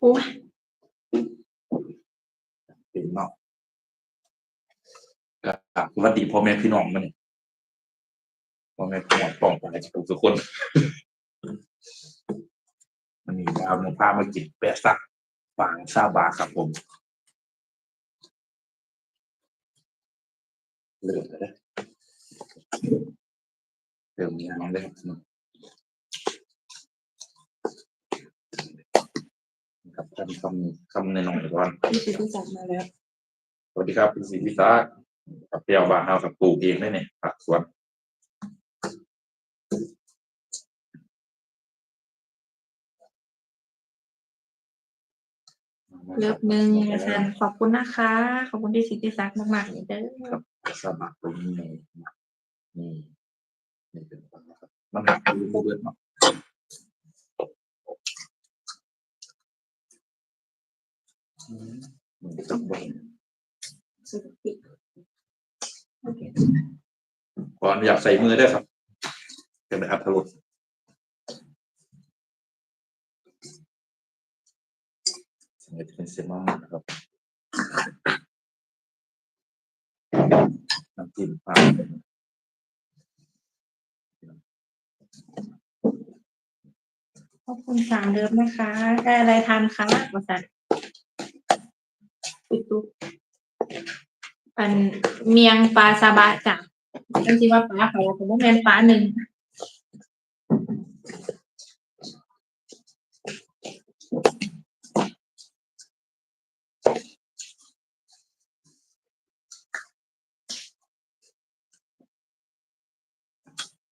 โอ้ยเป็นเนาะก็สวัสดีพ่อแม่พี่น้องมันพ่อแม่พี่น้องป้องไปทุกทุกคนมันมีดาวนึงพามากินแปะซักฟางซาบาครับผมเริ่มแล้วนะ เริ่มมีน้องเล่นครับทำคำคำในหน่อยก่อนพี่สิทธิศักดิ์มาแล้วสวัสดีครับคุณศรีพิษากับเปรี้ยวบานเฮากับปลูกเองได้เนี่ยผักสวนเลิฟหนึ่งอาจารย์ขอบคุณนะคะ ขอบคุณที่สิทธิศักดิ์มากๆเลยเด้อสมัครตรงนี้ในนี่ นี่เป็นต้นนะครับมันหนักอยู่โมเบิร์ตเนาะอืมมันจะบ่นสุดปิดขออนุญาตใส่มือได้ครับเป็นนะครับทะลุเป็นเซมัมนะครับน้ำจิ้มปลา ขอบคุณสามเลิฟนะคะ ได้อะไรทานคะมาสั่นตุ๊กตุ๊กอันเมียงปลาซาบะจ้ะจริงๆว่าปลาเขาผมว่าแมนปลาหนึ่ง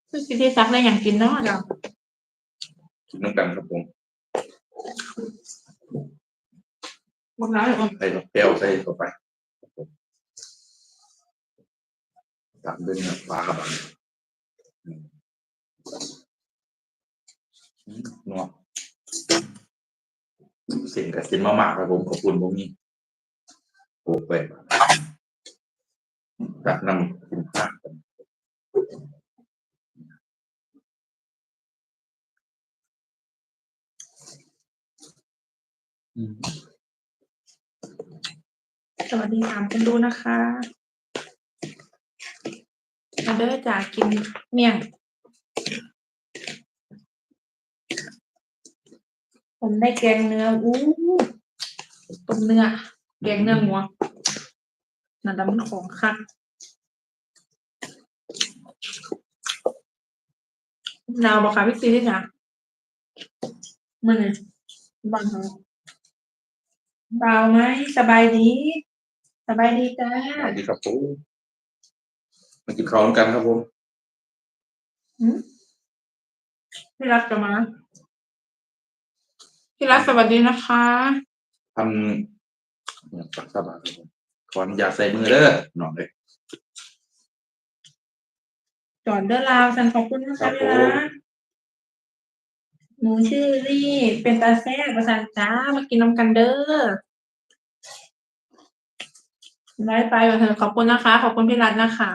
คือสิทธิศักได้อย่างกินเนาะเดี๋ยว กินน้ำกันครับผมบอกแล้วเดี๋ยวใส่ผักแก้วใส่เข้าไปตามด้วยเนื้อปลากระบังนัวสิ่งกับสินมามากครับผมขอบคุณพวกนี้โอ้ไปจากน้ำกินข้าวกันอืม สวัสดีถามกันดูนะคะมาเด้อจากกินเมี่ยง ผมได้แกงเนื้ออู้ต้มเนื้อ แกงเนื้อหัวนั่นดำมันของคักนาวบอกค่ะพี่ซีที่จ๋ามันเลยบ้าน เขาเบาไหมสบายดี สบายดีจ้าสวัสดีครับผมมากินข้าวด้วยกันครับผมพี่รักจะมาพี่รักสวัสดีนะคะทำเนี่ยปักสบายครับผมขออนุญาตใส่มือเด้อหน่อยเลยจอดเดอร์ลาวฉันขอบคุณนะครัคะบพี่ผมรัก หนูชื่อรี่ เป็นตาแซ่บประสานจ้า มากินน้ำกันเด้อไลฟ์ไปกับเธอขอบคุณนะคะ ขอบคุณพี่รัตนะคะ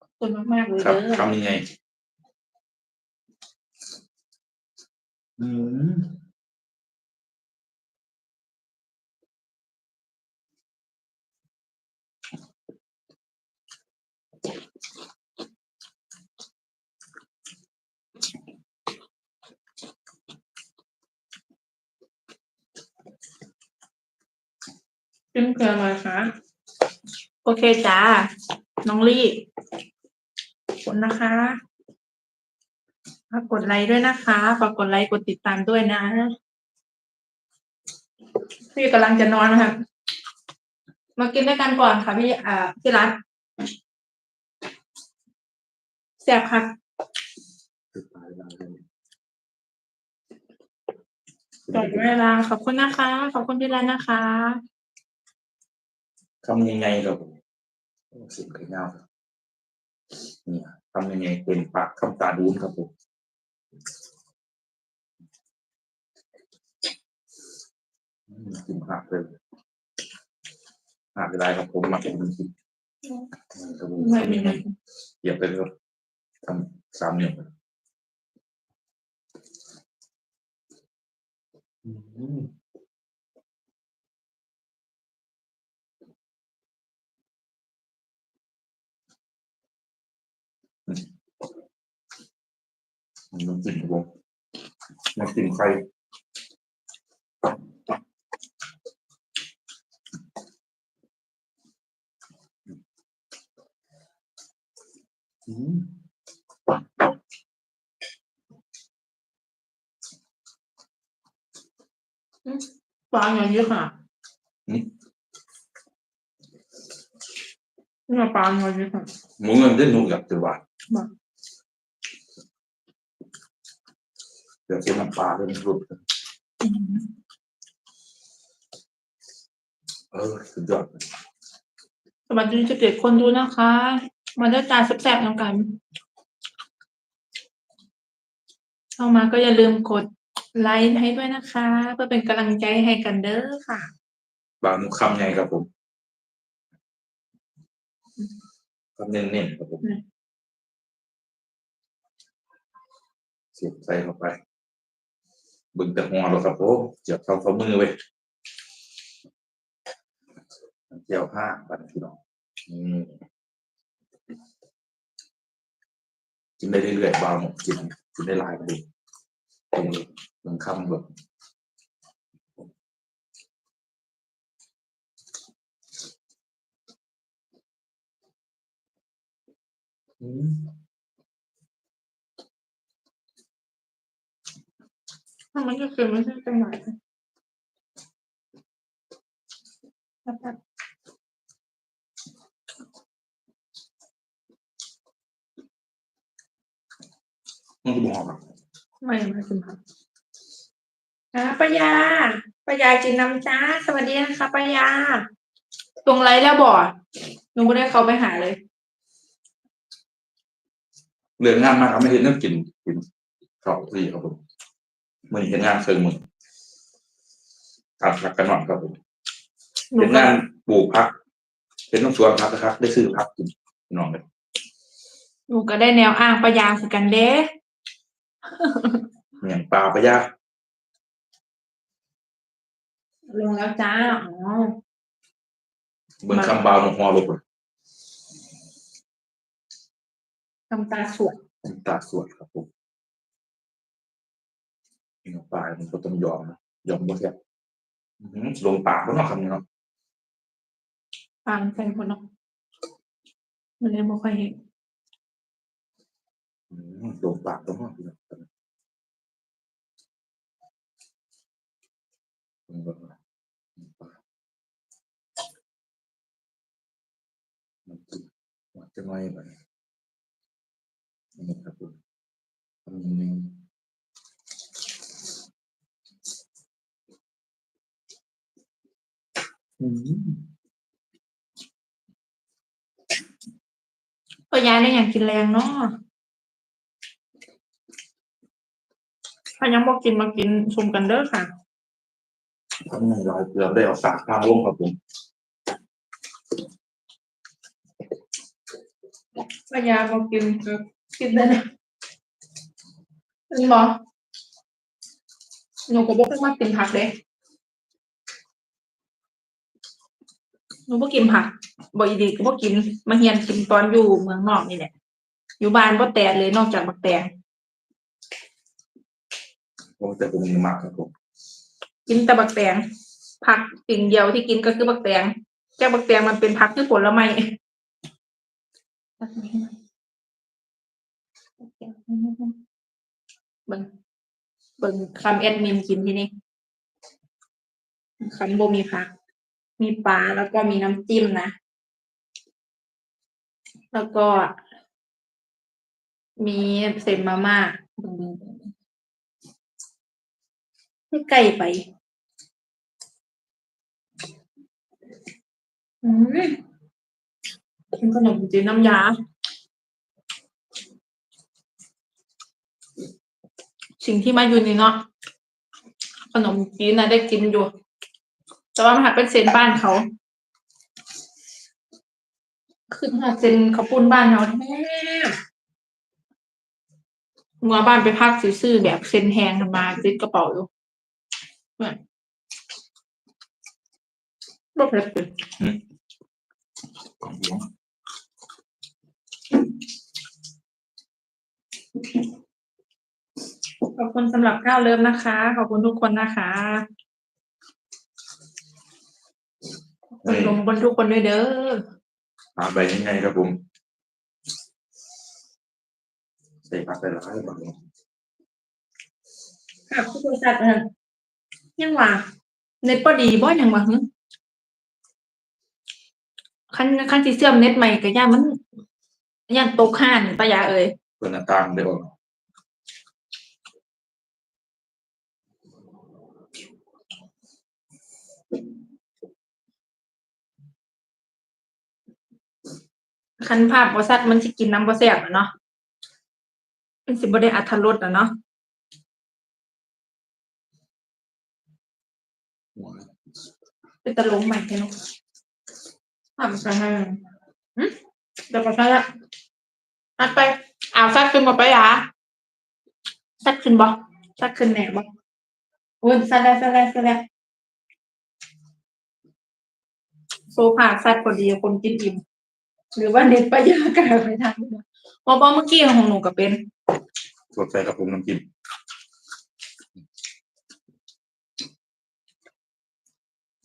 ขอบคุณมากๆเลยครับเด้อ ทำยังไง อืม ขึ้นเครื่องเลยค่ะ โอเคจ้า น้องลี่ขอบคุณนะคะฝากกดไลค์ด้วยนะคะฝากกดไลค์กดติดตามด้วยนะ พี่กำลังจะนอนนะครับมากินด้วยกันก่อนค่ะพี่อ่าพี่รัฐแซ่บค่ะจอดเวลาขอบคุณนะคะ ขอบคุณพี่รัฐนะคะ ทำยังไงครับผมโอ้สิ่งไข่เงาครับเนี่ยทำยังไงเป็นปากคำตาดูนครับผมกินหักเลยหักได้ครับผมมาเป็นกินครับผมไม่มีทำยังไงเหยียบไปเลยครับทำสามนิ้วอืมน้ำจิ้ มครับผมน้ำจิ้มไข่อืมปลาอย่างนี้ค่ะอืมเนี่ยปลาอย่างนี้ค่ะหมูเงินได้หนูอยากจะหวาน มาเดี๋ยวเส้นน้ำปลาเริ่มรุดเออสุดยอดเลยสวัสดีสิบเจ็ดคนดูนะคะ มาได้จานแซ่บๆน้ำกันเข้ามาก็อย่าลืมกดไลค์ให้ด้วยนะคะ เพื่อเป็นกำลังใจให้กันเด้อค่ะปลาหมูคำไงครับผมคำเน้นๆครับผม อืม เสียบใส่เข้าไปบึงแต่หัวเราครับผมเจียบเข้าฝ่ามือไว้เจียวผ้าบันพี่น้องกินได้เรื่อยๆบาหมดกินกินได้หลายเลยตรงนี้ตรงคำแบบอืม ถ้า มันก็คือไม่ใช่จังหวะแซ่บมันก็บอกครับๆไม่ไม่คุณค่ะอ่าปายาปายากินน้ำจ้า สวัสดีนะคะปายา ตรงไลฟ์แล้วบอดหนูไม่ได้เขาไปหาเลย เรื่องงานมากครับไม่เห็นเรื่องกินกินข้าวที่ครับผม มันเห็นงานเชิงมือการพักกันหน่อยครับผมหนูเป็นก็งานปลูกพัก เป็นต้องสวนพักนะครับ ได้ซื้อพักกินพี่น้องเลยหนูก็ได้แนวอ้างปายาคือกันเด้เหมือนปลาปลายาลงแล้วจ้าอ๋อเบิ่งคำบาวหมกฮอลบเลยทำตาสวยน้ำตาสวดครับผม นี่น้ำปลามันก็ต้องยอมนะยอมบ่แค่อื้อหือลงปากก็นอกคำนี้เนาะฟังเป็นคนเนาะมันเลยไม่ค่อยเห็นอื้อหือลงปากก็นอกพี่น้องครับลงปากน้ำปลาน้ำจิ้มหวานจะน้อยไปนี่ครับผมทำยั งไงอืมปายาได้อย่างกินแรงเนาะถ้ายังบอกกินมากินชมกันเด้อค่ะทำไงเราเกือบได้เอาสากข้างลงครับผมปายาบอกกินก็กินได้นะเป็นบอหนูก็บอกเพิ่งมากินผักเด้ หนูบ่กินผักบ่อีดีก็บ่กิน มาเฮียนกินตอนอยู่เมืองนอกนี่แหละ อยู่บ้านบ่แตะเลยนอกจากบักแตงโอ้แต่ผมมีมากครับผมกินแต่บักแตงผักสิ่งเดียวที่กินก็คือบักแตงแก้บักแตงมันเป็นผักคือผลไม้เบิ่งเบิ่งคำแอดมินกินที่นี่คำโบมีผัก มีปลาแล้วก็มีน้ำจิ้มนะ แล้วก็ มีเส้นมาม่าไม่ไกลไป อืมกินขนมจีนน้ำยา สิ่งที่มาอยู่นี่เนาะขนมจีนนะได้กินอยู่ แต่ว่ามันหักเป็นเซนบ้านเขาคือหักเซนเขาปุ้นบ้านเขาแม่เมื่อบ้านไปพักซื้อแบบเซนแฮงกันมาติดกระเป๋าอยู่เนี่ยบ่เผ็ดเลยของหลวงขอบคุณสำหรับข้าวเลิฟนะคะ ขอบคุณทุกคนนะคะขอบ คุณลมบนทุกคนด้วยเด้อหาใบยังไงครับผมใส่ผักไปหลายบางค่ะผู้บริษัทเออยังว่าเน็ตพอดีบ่ยังว่าหึคันคันสิเสื่อมเน็ตใหม่ก็ย่านมันย่านตกห่านปะยาเอ่ยเพื่อนหน้าต่างเดี๋ย คันภาพบ่ชัดมันสิกินน้ำบ่แซ่บเนาะมันสิบ่ได้อรรถรสอะเนาะเป็นตะลงใหม่เนาะทำใช่ไหมหึเดี๋ยวก็ใช่ละอัดไปอ้าวซัดขึ้นบ่ไปหรอซัดขึ้นบ่ซัดขึ้นแหน่บ่อุ้ยซัดแล้วซัดแล้วซัดแล้วโซฟาซัดพอดีคนกินอิ่ม หรือว่าเน็ตไปยากาไปทางนี้นะเพราะว่าเมื่อกี้ของหนูก็เป็นสดใส่กับผมน้ำจิ้ม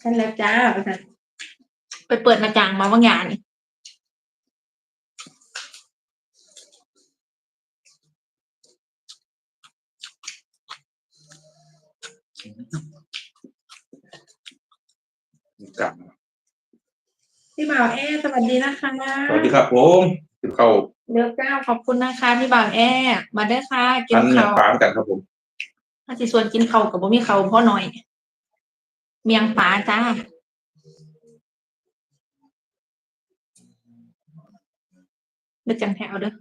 ฉันแล้วจ้าประธานไปเปิดหน้าต่างมาบางอย่างนี่ กับ พี่บ่าวแอสวัสดีนะคะสวัสดีครับผมกินข้าวเลือกเก้าขอบคุณนะคะพี่บ่าวแอมาได้อค่ะกินอันเนี้ยข้าวปลากันครับผมถ้าสิส่วนกินข้าวกับบ่มีข้าวพ่อหน่อย เมียงปลาจ้าเด็กจังแถวเด้อ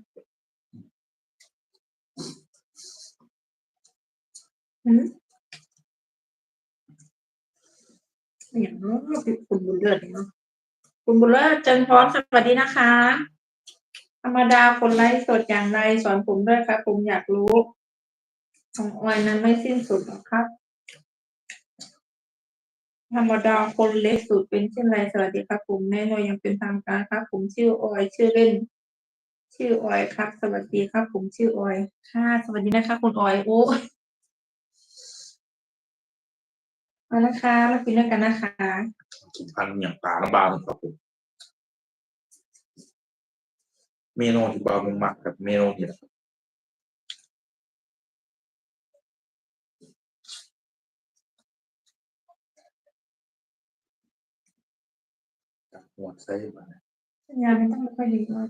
หืมอย่างน้อยเป็นคุณบุญเลิศเนาะ คุณบุญเลิศจันทร์พรสวัสดีนะคะ ธรรมดาคนไลฟ์สดอย่างไรสอนผมด้วยครับ ผมอยากรู้ของออยนั้นไม่สิ้นสุดหรอกครับ ธรรมดาคนเล็กสุดเป็นเช่นไรสวัสดีครับ ผมแน่นอนยังเป็นทางการครับ ผมชื่อออย ชื่อเล่น ชื่อออยครับ สวัสดีครับ ผมชื่อออยค่ะสวัสดีนะคะคุณออยโอ้ มานะคะมากินด้วยกันนะคะกินพันอย่างปลาน้ำบางครับผมเมนูที่บามุมมักกับเมนูนี่แหละกับหัวไส้มาสัญญาณมันต้องไม่ค่อยดีมาก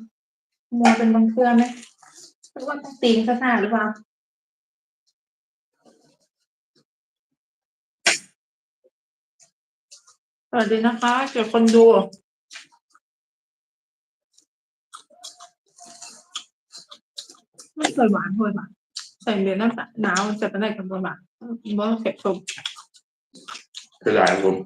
มัวเป็นบางเครื่องไหมหรือว่าต้องตีนซะหน้าหรือเปล่า สวัสดีนะคะเกี่ยวคนดูไม่เคยหวานเคยหวานใส่เดือนหน้าหนาวจะเป็นอะไรกันบ้างบ้างบ่เผ็ดชมคือหลายครับผม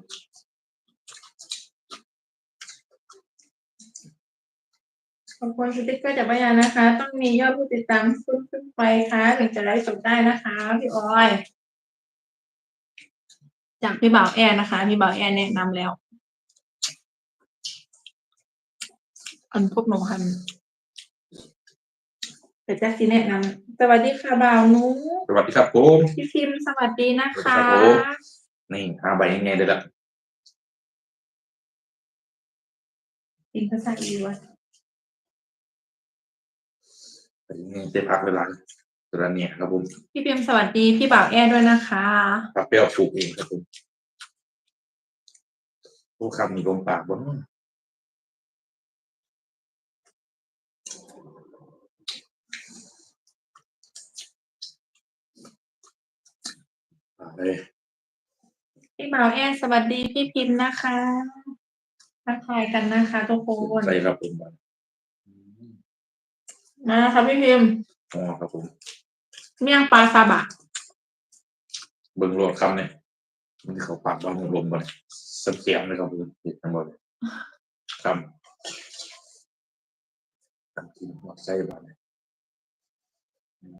ขอบคุณสติ๊กเกอร์จากพยานนะคะ ต้องมียอดผู้ติดตามขึ้นขึ้นไปค่ะถึงจะไลฟ์สดได้นะคะ พี่ออย จากพี่บ่าวแอนนะคะพี่บ่าวแอนแนะนำแล้ว อันพวกหนูหันแต่แจ็คซีแนะนำสวัสดีค่ะบ่าวนุสวัสดีครับผมพี่พิมพ์สวัสดีนะคะสวัสดีครับผมนี่หาใบยังไงเดี๋ยวละพิมพ์ภาษาอีวะใบยังไงเจ๊พักเวลา เวลาเนี่ยครับผมพี่พิมพ์สวัสดีพี่บ่าวแอนด้วยนะคะปลาเปรี้ยวปลูกเองครับผมผู้คำมีลมปากบ้างเลยพี่บ่าวแอนสวัสดีพี่พิมพ์นะคะทักทายกันนะคะทุกคนใส่ครับผมมาค่ะพี่พิมพ์อ๋อครับผม เมี่ยงปลาซาบะเบิ่งรวดคำเนี่ยมันที่เขาปากบ้างลมก่อนเสียงเสียงเลยครับผมติดทั้งหมดคำคำกินหัวไส้บ้างเนี่ย